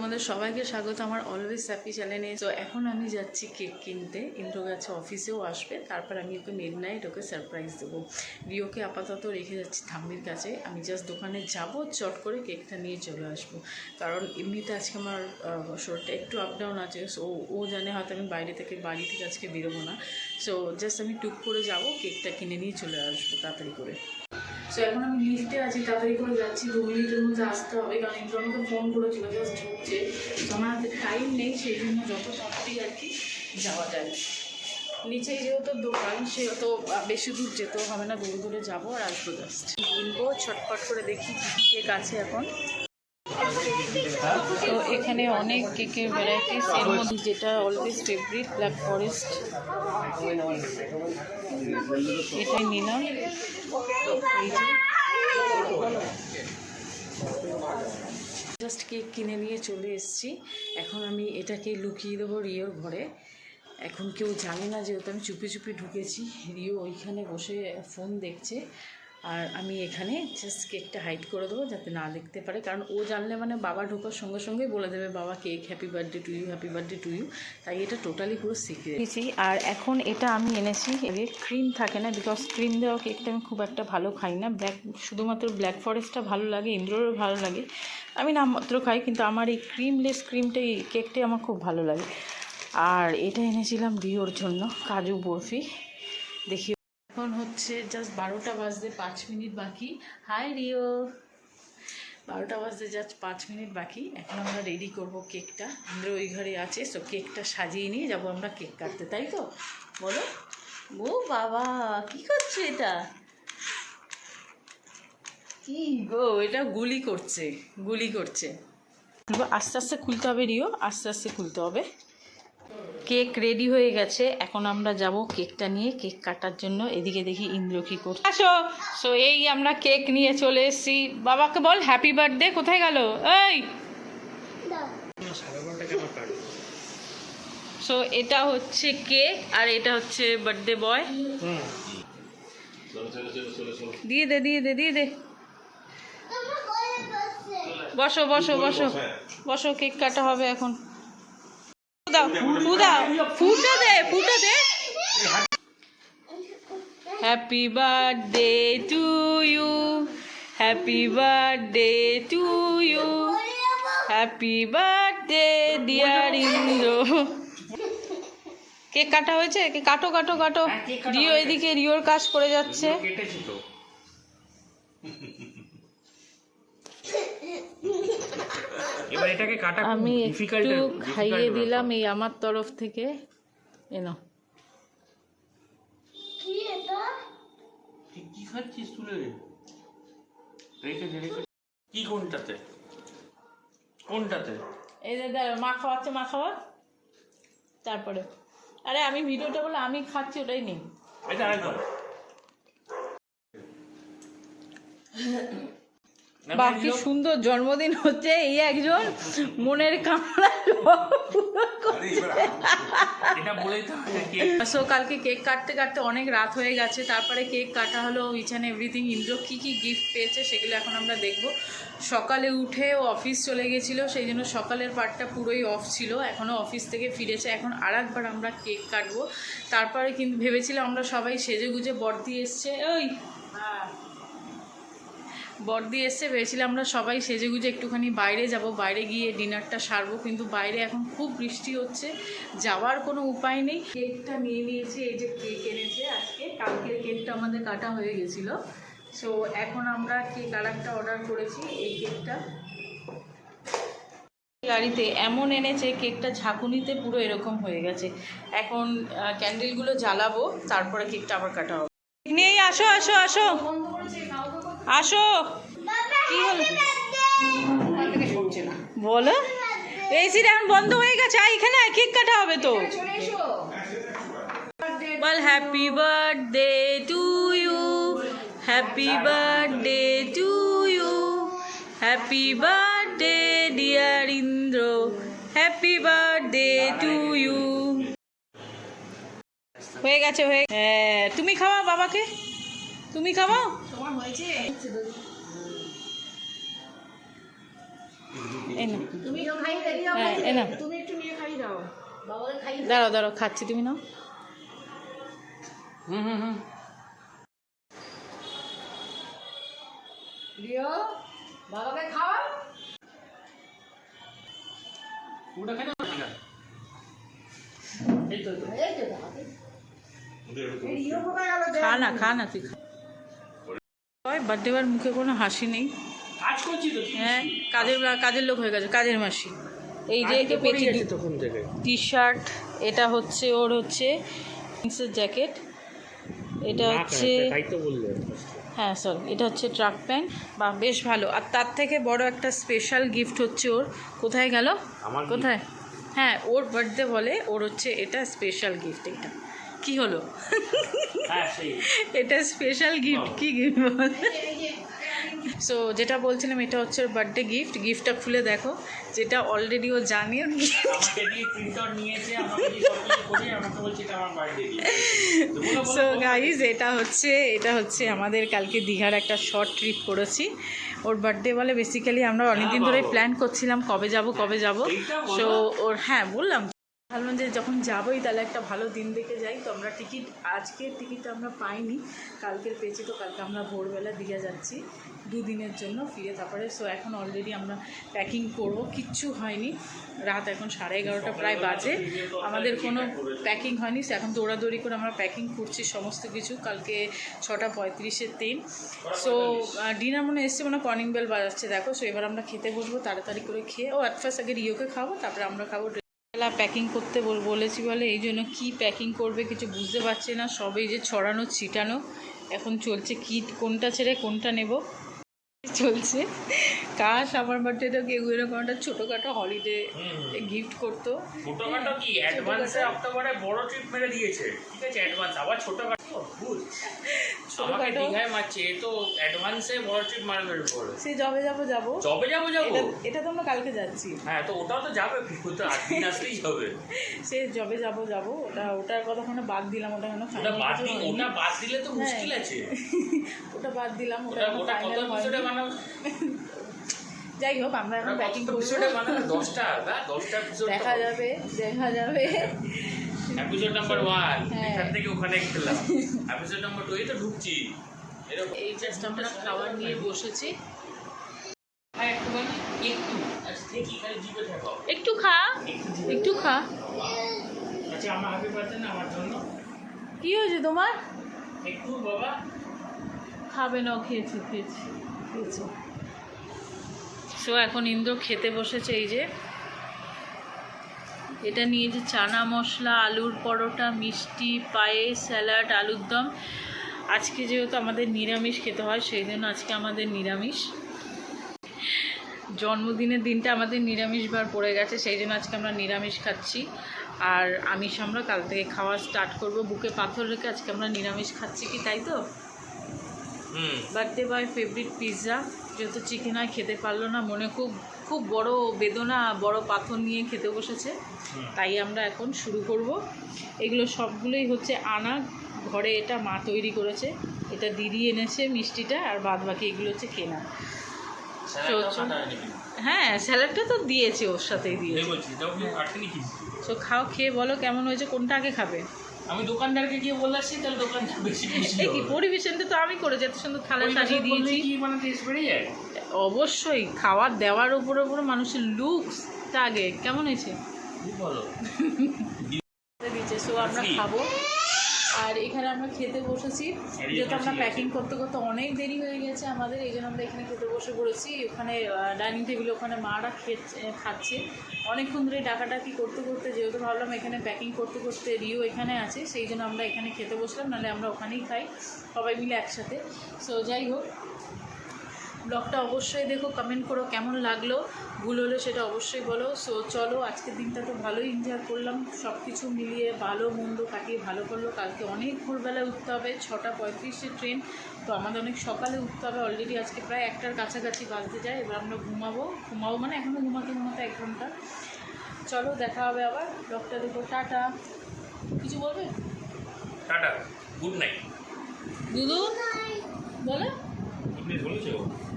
তোমাদের সবাইকে স্বাগত। আমার অলওয়েজ হ্যাপি চ্যানেলে তো এখন আমি যাচ্ছি কেক কিনতে। ইন্দ্র গেছে অফিসেও আসবে। তারপর আমি ওকে মিড নাইট ওকে সারপ্রাইজ দেবো। রিওকে আপাতত রেখে যাচ্ছি ঠাম্মির কাছে। আমি জাস্ট দোকানে যাব, চট করে কেকটা নিয়ে চলে আসব। কারণ এমনিতে আজকে আমার শরীরটা একটু আপ ডাউন আছে। সো ও জানে হয়তো আমি বাইরে থেকে, বাড়ি থেকে আজকে বেরোবো না। সো জাস্ট আমি টুক করে যাব কেকটা কিনে নিয়ে চলে আসব তাড়াতাড়ি করে। সো এখন আমি লিফটে আছি, তাড়াতাড়ি করে যাচ্ছি, দু মিনিটের মধ্যে আসতে হবে, কারণ একটু আমাকে ফোন করেছিল জাস্ট ঢুকছে। তো আমার হাতে টাইম নেই, সেই জন্য যত তাড়াতাড়ি আর কি যাওয়া যায়। নিচে যেহেতু দোকান, সে তো বেশি দূর যেতেও হবে না, দূরে দূরে যাব আর আসব জাস্ট কিনবো ছটফট করে দেখি কী কাছে এখন। তো এখানে অনেক কেকের ভ্যারাইটিস এর মধ্যে যেটা অলওয়েজ ফেভারিট ব্ল্যাক ফরেস্ট এটাই নিলাম। জাস্ট কেক কিনে নিয়ে চলে এসেছি। এখন আমি এটাকে লুকিয়ে দেবো রিওর ঘরে। এখন কেউ জানে না, যেহেতু আমি চুপি চুপি ঢুকেছি। রিও ওইখানে বসে ফোন দেখছে। আর আমি এখানে জাস্ট কেকটা হাইড করে দেবো যাতে না দেখতে পারে। কারণ ও জানলে মানে বাবা ঢোকার সঙ্গে সঙ্গেই বলে দেবে, বাবা cake happy birthday to you happy birthday to you তাই এটা টোটালি পুরো সিক্রেট আর এখন এটা আমি এনেছি এর ক্রিম থাকে না বিকজ ক্রিম দেওয়া কেকটা আমি খুব একটা ভালো খাই না। ব্ল্যাক শুধুমাত্র ব্ল্যাক ফরেস্টটা ভালো লাগে, ইন্দ্ররও ভালো লাগে। আমি নামমাত্র খাই, কিন্তু আমার এই ক্রিমলেস ক্রিমটা এই কেকটাই আমার খুব ভালো লাগে। আর এটা এনেছিলাম রিওর জন্য, কাজু বরফি। দেখি এখন হচ্ছে জাস্ট বারোটা বাজতে পাঁচ মিনিট বাকি। হাই রিও বারোটা বাজতে জাস্ট পাঁচ মিনিট বাকি। এখন আমরা রেডি করব কেকটা। ইন্দ্র ওই ঘরে আছে সো কেকটা সাজিয়ে নিয়ে যাব আমরা কেক কাটতে, তাই তো? বলো। ও বাবা, কি করছে এটা? কি গো, এটা গুলি করছে গুলি করছে। আস্তে আস্তে খুলতে হবে রিও আস্তে আস্তে খুলতে হবে। কেক রেডি হয়ে গেছে। এখন আমরা যাব কেকটা নিয়ে, কেক কাটার জন্য। এদিকে দেখি ইন্দ্র কি করছে। আসো। সো এই আমরা কেক নিয়ে চলে এসেছি। বাবাকে বল হ্যাপি বার্থডে কোথায় গেল? এই! সো এটা হচ্ছে কেক আর এটা হচ্ছে বার্থডে বয় দিয়ে দে দিয়ে দে দিয়ে দে। বসো বসো বসো। বসো, কেক কাটা হবে এখন। দাও ফু দাও ফুটো দে ফুটো দে। Happy birthday to you happy birthday to you happy birthday dear Indra cake কাটা হয়েছে? কাটো কাটো কাটো। রিও এদিকে রিওর কাজ করে যাচ্ছে কেটেছি তো এবার এটাকে কাটা খুব আমি একটু খাইয়ে দিলাম এই আমার তরফ থেকে। এনো কি খাচ্ছিস তুলে। কি কোনটাতে? কোনটাতে? এই যে দাঁড়া মা খাওয়াচ্ছে মা খাওয়া। তারপরে। আরে আমি ভিডিওটা বলে আমি খাচ্ছি ওটাই নেই। এটা আরেকবার বাহ কি সুন্দর জন্মদিন হচ্ছে এই একজন মনের কামনা সো কালকে কেক কাটতে কাটতে অনেক রাত হয়ে গেছে তারপরে কেক কাটা হলো ইচ অ্যান্ড এভরিথিং ইন্দ্র কী কী গিফট পেয়েছে সেগুলো এখন আমরা দেখব। সকালে উঠে ও অফিস চলে গেছিল সেই জন্য সকালের পার্টটা পুরোই অফ ছিল এখনও অফিস থেকে ফিরেছে এখন আর একবার আমরা কেক কাটবো। তারপরে কিন্তু ভেবেছিলাম আমরা সবাই সেজে গুজে বর্দি এসছে ওই বর্দি এসছে, ভেবেছিলাম আমরা সবাই সেজে গুজে একটুখানি বাইরে যাব, বাইরে গিয়ে ডিনারটা সারবো, কিন্তু বাইরে এখন খুব বৃষ্টি হচ্ছে, যাওয়ার কোনো উপায় নেই। কেকটা নিয়ে নিয়েছি, এই যে কেক এনেছে আজকে, কালকের কেকটা আমাদের কাটা হয়ে গেছিল। সো এখন আমরা কেক আর একটা অর্ডার করেছি, এই কেকটা। গাড়িতে এমন এনেছে, কেকটা ঝাঁকুনিতে পুরো এরকম হয়ে গেছে। এখন ক্যান্ডেলগুলো জ্বালাবো, তারপরে কেকটা আবার কাটা হবে। নিয়ে আসো আসো আসো। আসো। কি হলো? বলো। এসিটা এখন বন্ধ হয়ে গেছে এখানে কেক কাটা হবে তো। বল happy birthday to you happy birthday to you happy birthday dear Indra happy birthday to you হয়ে গেছে, হয়ে হ্যাঁ তুমি খাওয়া বাবাকে? তুমি খাওয়াও? এই না তুমি তো খাই দেরি হবে হ্যাঁ এ না তুমি একটু নিয়ে খাই দাও। দাঁড়াও দাঁড়াও খাচ্ছি তুমি নাও। হুম হুম হুম। প্রিয় বাবাকে খাওয়া ওটা খেতে এই তো এই তো। খা না খা না তুই খা। বার্থডে বার মুখে কোনো হাসি নেই। কাজ করছি তো হ্যাঁ কাজের কাজের লোক হয়ে গেছে কাজের মাসি। এই যে একে পেটি টি শার্ট এটা হচ্ছে ওর হচ্ছে জিন্সের জ্যাকেট এটা হচ্ছে হ্যাঁ সরি এটা হচ্ছে ট্রাক প্যান্ট বা বেশ ভালো। আর তার থেকে বড় একটা স্পেশাল গিফট হচ্ছে ওর। কোথায় গেল? কোথায়? হ্যাঁ ওর বার্থডে বলে ওর হচ্ছে এটা স্পেশাল গিফট এটা। কি হলো? হ্যাঁ এটা স্পেশাল গিফট কি গিফট সো যেটা বলছিলাম এটা হচ্ছে ওর বার্থডে গিফট গিফটটা খুলে দেখো যেটা অলরেডি ও জানে সো গাইজ এটা হচ্ছে এটা হচ্ছে আমাদের কালকে দীঘার একটা শর্ট ট্রিপ করেছি। ওর বার্থডে বলে বেসিক্যালি আমরা অনেকদিন ধরেই প্ল্যান করছিলাম কবে যাব কবে যাব। সো ওর হ্যাঁ বললাম। ভাবলাম যে যখন যাবোই তাহলে একটা ভালো দিন দেখে যাই। তো আমরা টিকিট আজকের টিকিটটা আমরা পাইনি। কালকের পেয়েছি তো কালকে আমরা ভোরবেলা দীঘা যাচ্ছি দুদিনের জন্য ফিরে তারপরে। সো এখন অলরেডি আমরা প্যাকিং করব। কিচ্ছু হয়নি। রাত এখন সাড়ে এগারোটা প্রায় বাজে। আমাদের কোনো প্যাকিং হয়নি। সো এখন দৌড়াদৌড়ি করে আমরা প্যাকিং করছি সমস্ত কিছু। কালকে ছটা পঁয়ত্রিশের দিন সো ডিনার মনে এসছে মানে কর্নিং বেল বাজাচ্ছে। দেখো সো এবার আমরা খেতে বসবো তাড়াতাড়ি করে খেয়ে। ও অ্যাট ফার্স্ট আগে রিওকে খাব তারপরে আমরা খাব বেলা প্যাকিং করতে বলেছি বলে, এই জন্য কী প্যাকিং করবে কিছু বুঝতে পারছে না। সবই যে ছড়ানো, ছিটানো, এখন চলছে কি, কোনটা ছেড়ে কোনটা নেব? চলছে। কাশ আমার বার্থডেটা কেউ এরকম একটা ছোটোখাটো হলিডে গিফট করতো। ছোটখাটো কি? অ্যাডভান্সে অক্টোবরে বড় ট্রিপ মেরে দিয়েছে। ঠিক আছে অ্যাডভান্স আবার ছোটখাটো? ভুল আমাকে মারছে। এ তো অ্যাডভান্সে বড় ট্রিপ মারবে পড়ে। সে যবে যাব যাব। যবে যাব যাব? এটা তো আমরা কালকে যাচ্ছি। হ্যাঁ তো ওটাও তো যাবে। তো আটদিন আসলেই হবে। সে যবে যাব যাব। ওটা ওটার কথা কোনো বাদ দিলাম ওটা কোনো ওটা বাদ দিলে ওটা বাদ দিলে তো মুশকিল হ্যাঁ। আছে। ওটা বাদ দিলাম ওটা ওটা কত হয়নি। বানাবো? যাই হোক আমরা এখন করব। এপিসোডে দশটা দেখা যাবে দেখা যাবে। এপিসোড নাম্বার ওয়ান হ্যাঁ। এখান থেকে ওখানে খেলাম এপিসোড নাম্বার টু এই তো ঢুকছি। এরকম। এই জাস্ট আমরা খাবার নিয়ে বসেছি। হ্যাঁ একটু। আচ্ছা একটু খা একটু খা। আচ্ছা আমার হ্যাপি বার্থডে না আমার জন্য। কি হয়েছে তোমার? একটু বাবা। খাবে না খেয়েছি খেয়েছি খেয়েছি। সো এখন ইন্দ্র খেতে বসেছে এই যে। এটা নিয়ে যে চানা মশলা আলুর পরোটা মিষ্টি পায়েস স্যালাড আলুর দম। আজকে যেহেতু আমাদের নিরামিষ খেতে হয় সেই জন্য আজকে আমাদের নিরামিষ। জন্মদিনের দিনটা আমাদের নিরামিষ বার পড়ে গেছে সেই জন্য আজকে আমরা নিরামিষ খাচ্ছি। আর আমিষ আমরা কাল থেকে খাওয়া স্টার্ট করব। বুকে পাথর রেখে আজকে আমরা নিরামিষ খাচ্ছি কি তাই তো? বার্থডে বয় ফেভারিট পিৎজা যেহেতু চিকেন আর খেতে পারল না মনে খুব খুব বড় বেদনা বড় পাথর নিয়ে খেতে বসেছে। তাই আমরা এখন শুরু করব। এগুলো সবগুলোই হচ্ছে আনা। ঘরে এটা মা তৈরি করেছে। এটা দিদি এনেছে মিষ্টিটা আর বাদ বাকি এগুলো হচ্ছে কেনা। হ্যাঁ স্যালাডটা তো দিয়েছে ওর সাথেই দিয়েছে। তো খাও খেয়ে বলো কেমন হয়েছে কোনটা আগে খাবে? আমি দোকানদারকে গিয়ে বলে আসছি তাহলে দোকানদার বেশি খুশি এই কি। পরিবেশনটা তো আমি করেছি এত সুন্দর থালা সাজিয়ে দিয়েছি। কি মানে টেস্ট বেড়ে যায়? অবশ্যই খাওয়ার দেওয়ার উপরে উপরে মানুষের লুকসটা আগে। কেমন হয়েছে? খুব ভালো সো আমরা খাব। আর এখানে আমরা খেতে বসেছি। যেহেতু আমরা প্যাকিং করতে করতে অনেক দেরি হয়ে গেছে আমাদের, এই জন্য আমরা এখানে খেতে বসে পড়েছি। ওখানে ডাইনিং টেবিলে ওখানে মারা খেচ্ছে অনেকক্ষণ ধরে ডাকাডাকি করতে করতে যেহেতু ভাবলাম এখানে প্যাকিং করতে করতে রিও এখানে আছে, সেই জন্য আমরা এখানে খেতে বসলাম, নাহলে আমরা ওখানেই খাই, সবাই মিলে একসাথে। সো যাই হোক ব্লগটা অবশ্যই দেখো কমেন্ট করো কেমন লাগল। ভুল হলে সেটা অবশ্যই বলো। সো চলো আজকের দিনটা তো ভালোই এনজয় করলাম। সব কিছু মিলিয়ে ভালো মন্দ কাটিয়ে ভালো করল। কালকে অনেক ভোরবেলায় উঠতে হবে ছটা পঁয়ত্রিশে ট্রেন তো আমাদের অনেক সকালে উঠতে হবে। অলরেডি আজকে প্রায় একটার কাছাকাছি বাজতে যায়। এবার আমরা ঘুমাবো। ঘুমাবো মানে এখনও ঘুমাতে ঘুমাতে এক ঘণ্টা। চলো দেখা হবে আবার। ব্লগটা দেখো টাটা। কিছু বলবে? টাটা গুড নাইট দুদু? বলো।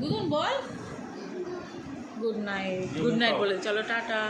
দুদুন বল? গুড নাইট গুড নাইট বলে চলো টাটা।